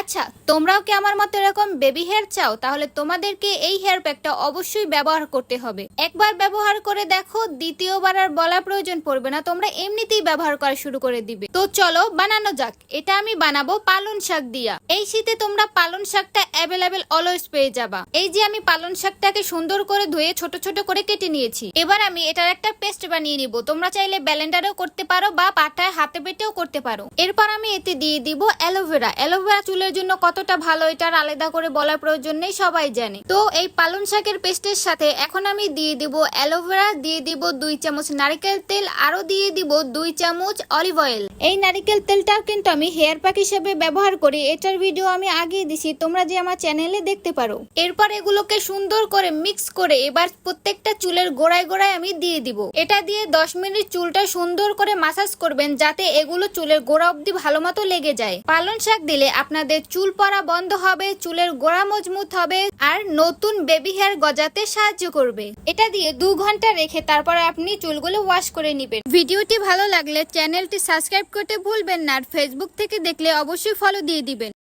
আচ্ছা তোমরাও কি আমার মতো এরকম বেবি হেয়ার চাও? তাহলে তোমাদেরকে এই হেয়ার প্যাকটা অবশ্যই ব্যবহার করতে হবে। একবার ব্যবহার করে দেখো, দ্বিতীয়বার আর বলা প্রয়োজন পড়বে না, তোমরা এমনিতেই ব্যবহার করা শুরু করে দিবে। তো চলো, বানানো যাক। এটা আমি বানাবো পালন শাক দিয়া। এই শীতে তোমরা পালন শাকটা অ্যাভেলেবেল অলওয়েজ পেয়ে যাবা। এই যে আমি পালন শাকটাকে সুন্দর করে ধুয়ে ছোট ছোট করে কেটে নিয়েছি। এবার আমি এটার একটা পেস্ট বানিয়ে নিব। তোমরা চাইলে ব্যালেন্ডারেও করতে পারো বা পাটায়, হাতে বেটেও করতে পারো। এরপর আমি এতে দিয়ে দিব অ্যালোভেরা অ্যালোভেরা চুলের জন্য কতটা ভালো এটার আলাদা করে বলার প্রয়োজন নেই, সবাই জানে। তো এই পালন শাকের পেস্টের সাথে এখন আমি দিয়ে দিব অ্যালোভেরা, দিয়ে দিব দুই চামচ নারিকেল তেল আরও দিয়ে দিব দুই চামচ অলিভ অয়েল। এই নারিকেল তেলটাও কিন্তু আমি হেয়ার প্যাক হিসেবে ব্যবহার করি, এটার ভিডিও আমি আগেই দিছি, তোমরা যে আমার চ্যানেলে দেখতে পারো। এরপর এগুলোকে সুন্দর করে মিক্স করে এবার প্রত্যেকটা চুলের গোড়ায় গোড়ায় আমি দিয়ে দিব। এটা দিয়ে দশ মিনিট চুলটা সুন্দর করে মাসাজ করবেন, যাতে এগুলো চুলের গোড়া অব্দি ভালো মতো লেগে যায়। পালন শাক দিলে আপনাদের চুল পড়া বন্ধ হবে, চুলের গোড়া মজবুত হবে, আর নতুন বেবি হেয়ার গজাতে সাহায্য করবে। এটা দিয়ে দু ঘণ্টা রেখে তারপরে আপনি চুলগুলো ওয়াশ করে নেবেন। ভিডিওটি ভালো লাগলে চ্যানেলটি সাবস্ক্রাইব করতে ভুলবেন না, আর ফেসবুক থেকে দেখলে অবশ্যই ফলো দিয়ে দিবেন।